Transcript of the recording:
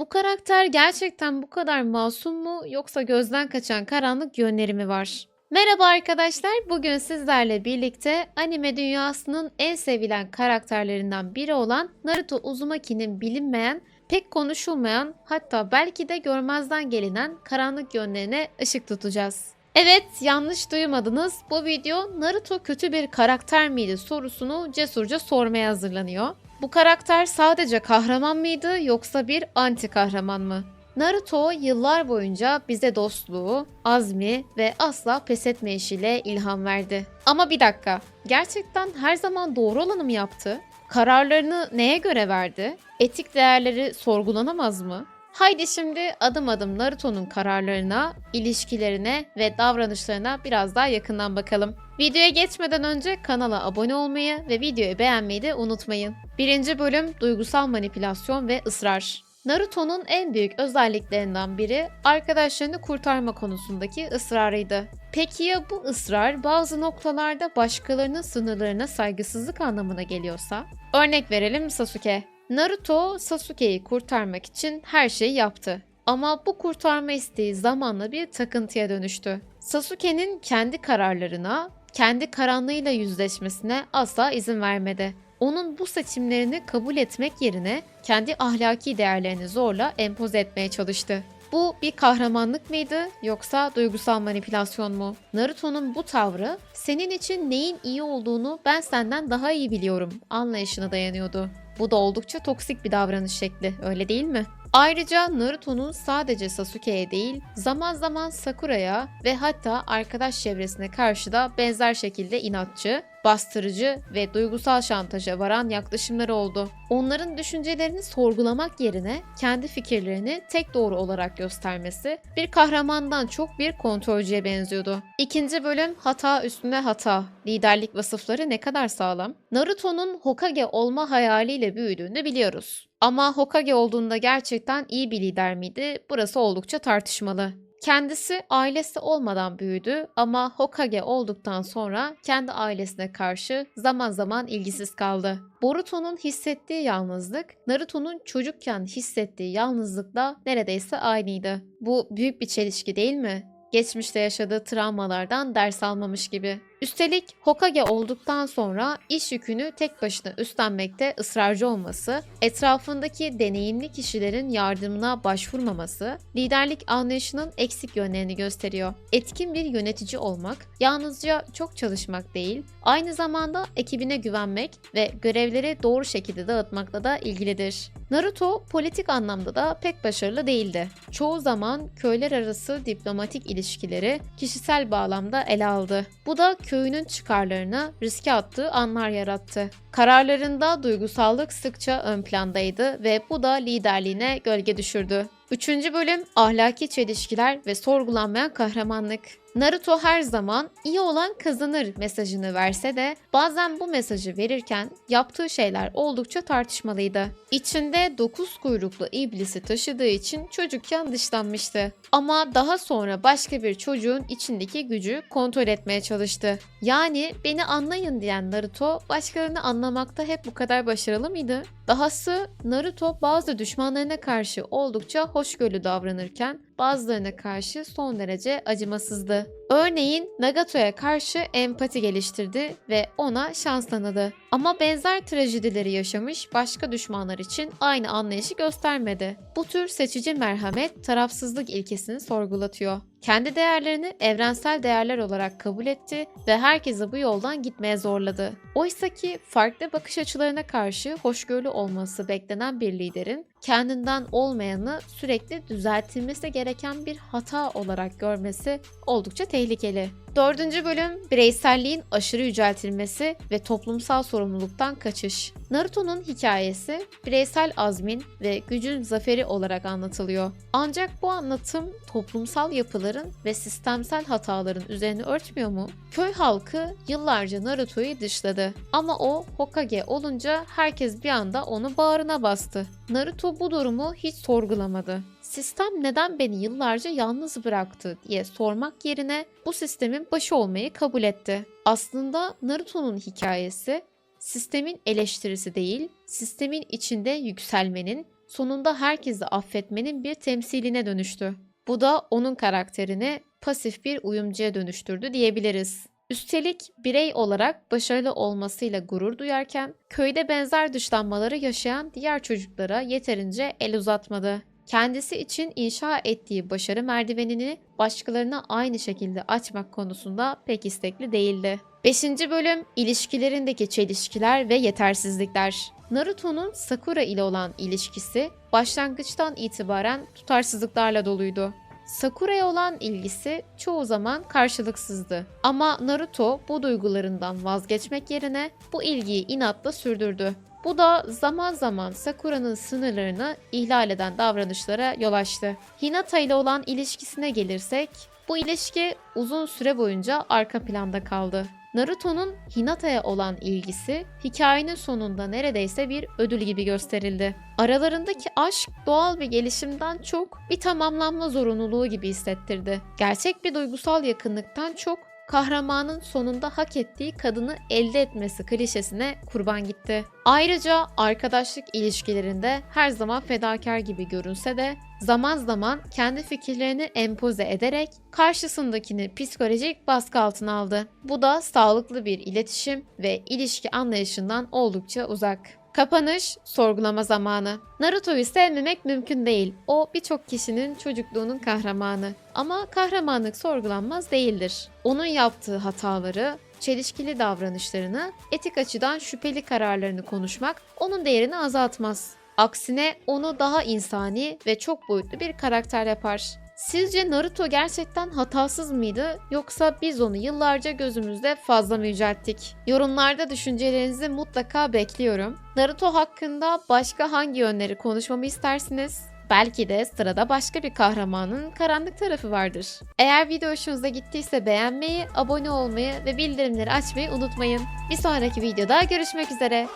Bu karakter gerçekten bu kadar masum mu yoksa gözden kaçan karanlık yönleri mi var? Merhaba arkadaşlar. Bugün sizlerle birlikte anime dünyasının en sevilen karakterlerinden biri olan Naruto Uzumaki'nin bilinmeyen, pek konuşulmayan, hatta belki de görmezden gelinen karanlık yönlerine ışık tutacağız. Evet, yanlış duymadınız. Bu video Naruto kötü bir karakter miydi sorusunu cesurca sormaya hazırlanıyor. Bu karakter sadece kahraman mıydı yoksa bir anti kahraman mı? Naruto yıllar boyunca bize dostluğu, azmi ve asla pes etmeyişiyle ilham verdi. Ama bir dakika, gerçekten her zaman doğru olanı mı yaptı? Kararlarını neye göre verdi? Etik değerleri sorgulanamaz mı? Haydi şimdi adım adım Naruto'nun kararlarına, ilişkilerine ve davranışlarına biraz daha yakından bakalım. Videoya geçmeden önce kanala abone olmayı ve videoyu beğenmeyi de unutmayın. Birinci bölüm duygusal manipülasyon ve ısrar. Naruto'nun en büyük özelliklerinden biri arkadaşlarını kurtarma konusundaki ısrarıydı. Peki ya bu ısrar bazı noktalarda başkalarının sınırlarına saygısızlık anlamına geliyorsa? Örnek verelim Sasuke. Naruto Sasuke'yi kurtarmak için her şeyi yaptı. Ama bu kurtarma isteği zamanla bir takıntıya dönüştü. Sasuke'nin kendi kararlarına, kendi karanlığıyla yüzleşmesine asla izin vermedi. Onun bu seçimlerini kabul etmek yerine kendi ahlaki değerlerini zorla empoze etmeye çalıştı. Bu bir kahramanlık mıydı yoksa duygusal manipülasyon mu? Naruto'nun bu tavrı senin için neyin iyi olduğunu ben senden daha iyi biliyorum anlayışına dayanıyordu. Bu da oldukça toksik bir davranış şekli, öyle değil mi? Ayrıca Naruto'nun sadece Sasuke'ye değil, zaman zaman Sakura'ya ve hatta arkadaş çevresine karşı da benzer şekilde inatçı, bastırıcı ve duygusal şantaja varan yaklaşımları oldu. Onların düşüncelerini sorgulamak yerine kendi fikirlerini tek doğru olarak göstermesi bir kahramandan çok bir kontrolcüye benziyordu. İkinci bölüm hata üstüne hata. Liderlik vasıfları ne kadar sağlam? Naruto'nun Hokage olma hayaliyle büyüdüğünü biliyoruz. Ama Hokage olduğunda gerçekten iyi bir lider miydi? Burası oldukça tartışmalı. Kendisi ailesi olmadan büyüdü ama Hokage olduktan sonra kendi ailesine karşı zaman zaman ilgisiz kaldı. Boruto'nun hissettiği yalnızlık, Naruto'nun çocukken hissettiği yalnızlıkla neredeyse aynıydı. Bu büyük bir çelişki değil mi? Geçmişte yaşadığı travmalardan ders almamış gibi. Üstelik Hokage olduktan sonra iş yükünü tek başına üstlenmekte ısrarcı olması, etrafındaki deneyimli kişilerin yardımına başvurmaması, liderlik anlayışının eksik yönlerini gösteriyor. Etkin bir yönetici olmak, yalnızca çok çalışmak değil, aynı zamanda ekibine güvenmek ve görevleri doğru şekilde dağıtmakla da ilgilidir. Naruto politik anlamda da pek başarılı değildi. Çoğu zaman köyler arası diplomatik ilişkileri kişisel bağlamda ele aldı. Bu da köyünün çıkarlarına riske attığı anlar yarattı. Kararlarında duygusallık sıkça ön plandaydı ve bu da liderliğine gölge düşürdü. Üçüncü bölüm ahlaki çelişkiler ve sorgulanmayan kahramanlık. Naruto her zaman iyi olan kazanır mesajını verse de bazen bu mesajı verirken yaptığı şeyler oldukça tartışmalıydı. İçinde dokuz kuyruklu iblisi taşıdığı için çocukken dışlanmıştı. Ama daha sonra başka bir çocuğun içindeki gücü kontrol etmeye çalıştı. Yani beni anlayın diyen Naruto başkalarını anlamakta hep bu kadar başarılı mıydı? Dahası Naruto bazı düşmanlarına karşı oldukça hoşgörülü davranırken bazılarına karşı son derece acımasızdı. Örneğin Nagato'ya karşı empati geliştirdi ve ona şans tanıdı. Ama benzer trajedileri yaşamış başka düşmanlar için aynı anlayışı göstermedi. Bu tür seçici merhamet tarafsızlık ilkesini sorgulatıyor. Kendi değerlerini evrensel değerler olarak kabul etti ve herkesi bu yoldan gitmeye zorladı. Oysa ki farklı bakış açılarına karşı hoşgörülü olması beklenen bir liderin kendinden olmayanı sürekli düzeltilmesi gereken bir hata olarak görmesi oldukça tehlikeli. Dördüncü bölüm bireyselliğin aşırı yüceltilmesi ve toplumsal sorumluluktan kaçış. Naruto'nun hikayesi bireysel azmin ve gücün zaferi olarak anlatılıyor. Ancak bu anlatım toplumsal yapıların ve sistemsel hataların üzerine örtmüyor mu? Köy halkı yıllarca Naruto'yu dışladı ama o Hokage olunca herkes bir anda onu bağrına bastı. Naruto bu durumu hiç sorgulamadı sistem neden beni yıllarca yalnız bıraktı diye sormak yerine bu sistemin başı olmayı kabul etti. Aslında Naruto'nun hikayesi sistemin eleştirisi değil, sistemin içinde yükselmenin, sonunda herkesi affetmenin bir temsiline dönüştü. Bu da onun karakterini pasif bir uyumcuya dönüştürdü diyebiliriz. Üstelik birey olarak başarılı olmasıyla gurur duyarken köyde benzer dışlanmaları yaşayan diğer çocuklara yeterince el uzatmadı. Kendisi için inşa ettiği başarı merdivenini başkalarına aynı şekilde açmak konusunda pek istekli değildi. 5. bölüm ilişkilerindeki çelişkiler ve yetersizlikler. Naruto'nun Sakura ile olan ilişkisi başlangıçtan itibaren tutarsızlıklarla doluydu. Sakura'ya olan ilgisi çoğu zaman karşılıksızdı. Ama Naruto bu duygularından vazgeçmek yerine bu ilgiyi inatla sürdürdü. Bu da zaman zaman Sakura'nın sınırlarını ihlal eden davranışlara yol açtı. Hinata ile olan ilişkisine gelirsek, bu ilişki uzun süre boyunca arka planda kaldı. Naruto'nun Hinata'ya olan ilgisi hikayenin sonunda neredeyse bir ödül gibi gösterildi. Aralarındaki aşk doğal bir gelişimden çok bir tamamlanma zorunluluğu gibi hissettirdi. Gerçek bir duygusal yakınlıktan çok kahramanın sonunda hak ettiği kadını elde etmesi klişesine kurban gitti. Ayrıca arkadaşlık ilişkilerinde her zaman fedakar gibi görünse de zaman zaman kendi fikirlerini empoze ederek karşısındakini psikolojik baskı altına aldı. Bu da sağlıklı bir iletişim ve ilişki anlayışından oldukça uzak. Kapanış, sorgulama zamanı. Naruto'yu sevmemek mümkün değil. O birçok kişinin çocukluğunun kahramanı. Ama kahramanlık sorgulanmaz değildir. Onun yaptığı hataları, çelişkili davranışlarını, etik açıdan şüpheli kararlarını konuşmak onun değerini azaltmaz. Aksine onu daha insani ve çok boyutlu bir karakter yapar. Sizce Naruto gerçekten hatasız mıydı yoksa biz onu yıllarca gözümüzde fazla mı yücelttik? Yorumlarda düşüncelerinizi mutlaka bekliyorum. Naruto hakkında başka hangi yönleri konuşmamı istersiniz? Belki de sırada başka bir kahramanın karanlık tarafı vardır. Eğer video hoşunuza gittiyse beğenmeyi, abone olmayı ve bildirimleri açmayı unutmayın. Bir sonraki videoda görüşmek üzere.